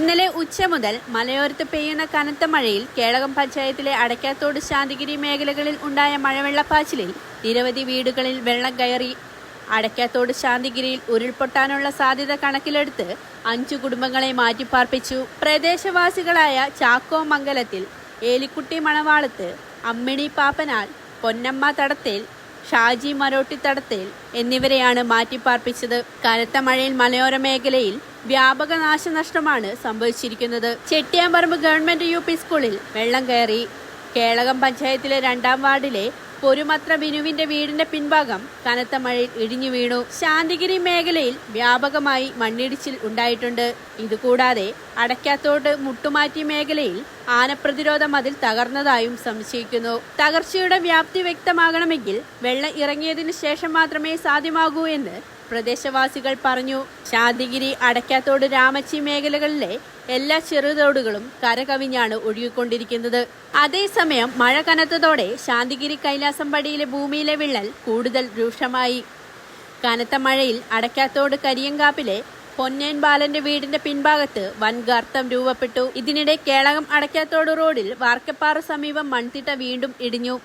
ഇന്നലെ ഉച്ച മുതൽ മലയോരത്ത് പെയ്യുന്ന കനത്ത മഴയിൽ കേളകം പഞ്ചായത്തിലെ അടയ്ക്കാത്തോട് ശാന്തിഗിരി മേഖലകളിൽ ഉണ്ടായ മഴവെള്ളപ്പാച്ചിലിൽ നിരവധി വീടുകളിൽ വെള്ളം കയറി. അടയ്ക്കാത്തോട് ശാന്തിഗിരിയിൽ ഉരുൾപൊട്ടാനുള്ള സാധ്യത കണക്കിലെടുത്ത് അഞ്ചു കുടുംബങ്ങളെ മാറ്റിപ്പാർപ്പിച്ചു. പ്രദേശവാസികളായ ചാക്കോ മംഗലത്തിൽ ഏലിക്കുട്ടി മണവാളത്ത് അമ്മിണി പാപ്പനാൽ പൊന്നമ്മ തടത്തേൽ ഷാജി മരോട്ടി തടത്തേൽ എന്നിവരെയാണ് മാറ്റിപ്പാർപ്പിച്ചത്. കനത്ത മഴയിൽ മലയോര മേഖലയിൽ വ്യാപക നാശനഷ്ടമാണ് സംഭവിച്ചിരിക്കുന്നത്. ചെട്ടിയാമ്പറമ്പ് ഗവൺമെന്റ് യു പി സ്കൂളിൽ വെള്ളം കയറി. കേളകം പഞ്ചായത്തിലെ രണ്ടാം വാർഡിലെ പൊരുമത്ര ബിനുവിന്റെ വീടിന്റെ പിൻഭാഗം കനത്ത മഴയിൽ ഇടിഞ്ഞു വീണു. ശാന്തിഗിരി മേഖലയിൽ വ്യാപകമായി മണ്ണിടിച്ചിൽ ഉണ്ടായിട്ടുണ്ട്. ഇതുകൂടാതെ അടയ്ക്കാത്തോട്ട് മുട്ടുമാറ്റി മേഖലയിൽ ആനപ്രതിരോധ മതിൽ തകർന്നതായും സംശയിക്കുന്നു. തകർച്ചയുടെ വ്യാപ്തി വ്യക്തമാകണമെങ്കിൽ വെള്ളം ഇറങ്ങിയതിനു ശേഷം മാത്രമേ സാധ്യമാകൂ എന്ന് പ്രദേശവാസികൾ പറഞ്ഞു. ശാന്തിഗിരി അടയ്ക്കാത്തോട് രാമച്ചി മേഖലകളിലെ എല്ലാ ചെറുതോടുകളും കരകവിഞ്ഞാണ് ഒഴുകിക്കൊണ്ടിരിക്കുന്നത്. അതേസമയം മഴ കനത്തതോടെ ശാന്തിഗിരി കൈലാസം പടിയിലെ ഭൂമിയിലെ വിള്ളൽ കൂടുതൽ രൂക്ഷമായി. കനത്ത മഴയിൽ അടയ്ക്കാത്തോട് കരിയങ്കാപ്പിലെ പൊന്നേൻ ബാലന്റെ വീടിന്റെ പിൻഭാഗത്ത് വൻ ഗർത്തം രൂപപ്പെട്ടു. ഇതിനിടെ കേളകം അടയ്ക്കാത്തോട് റോഡിൽ വാർക്കപ്പാറ സമീപം മൺതിട്ട വീണ്ടും ഇടിഞ്ഞു.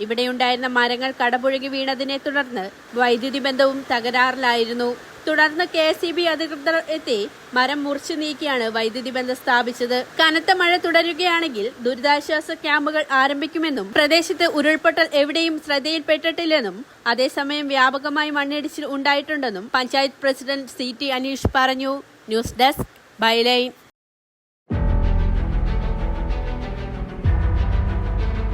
ഇവിടെയുണ്ടായിരുന്ന മരങ്ങൾ കടപുഴകി വീണതിനെ തുടർന്ന് വൈദ്യുതി ബന്ധവും തകരാറിലായിരുന്നു. തുടർന്ന് കെ എസ് ബി അധികൃതർ എത്തി മരം മുറിച്ചു നീക്കിയാണ് വൈദ്യുതി ബന്ധം സ്ഥാപിച്ചത്. കനത്ത മഴ തുടരുകയാണെങ്കിൽ ദുരിതാശ്വാസ ക്യാമ്പുകൾ ആരംഭിക്കുമെന്നും പ്രദേശത്ത് ഉരുൾപൊട്ടൽ എവിടെയും ശ്രദ്ധയിൽപ്പെട്ടിട്ടില്ലെന്നും അതേസമയം വ്യാപകമായി മണ്ണിടിച്ചിൽ ഉണ്ടായിട്ടുണ്ടെന്നും panchayat president C T Aneesh പറഞ്ഞു. News desk byline.